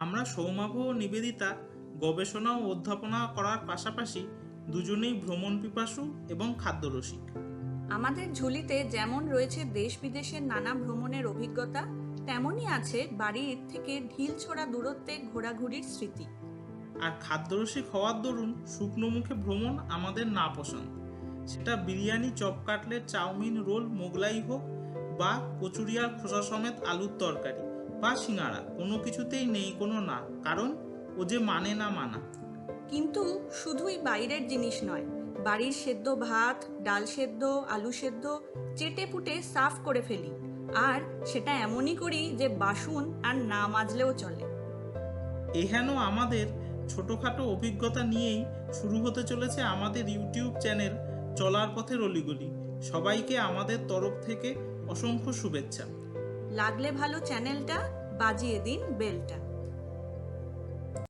আমরা সৌমাভ ও নিবেদিতা গবেষণা ও অধ্যাপনা করার পাশাপাশি দুজনেই ভ্রমণ পিপাসু এবং খাদ্যরসিক। আমাদের ঝুলিতে যেমন রয়েছে দেশ বিদেশের নানা ভ্রমণের অভিজ্ঞতা তেমনই আছে বাড়ির থেকে ঢিল ছোড়া দূরত্বে ঘোরাঘুরির স্মৃতি। আর খাদ্যরসিক হওয়ার দরুন শুকনো মুখে ভ্রমণ আমাদের না পছন্দ সেটা biryani chop cutlet chowmein roll Mughlai হোক বা কচুরিয়ার খোসা সমেত আলুর তরকারি। বা সিঙ্গাড়া কোনো কিছুতেই নেই কোনো না কারণ ও যে মানে না মানা। কিন্তু শুধুই বাইরের জিনিস নয় বাড়ির সেদ্ধ ভাত ডাল সেদ্ধ আলু সেদ্ধ চেটে পুটে সাফ করে ফেলি। আর সেটা এমনই করি যে বাসন আর না মাজলেও চলে। এহেন আমাদের ছোটোখাটো অভিজ্ঞতা নিয়েই শুরু হতে চলেছে আমাদের ইউটিউব চ্যানেল চলার পথের অলিগলি। সবাইকে আমাদের তরফ থেকে অসংখ্য শুভেচ্ছা। লাগলে ভালো চ্যানেলটা বাজিয়ে দিন বেলটা।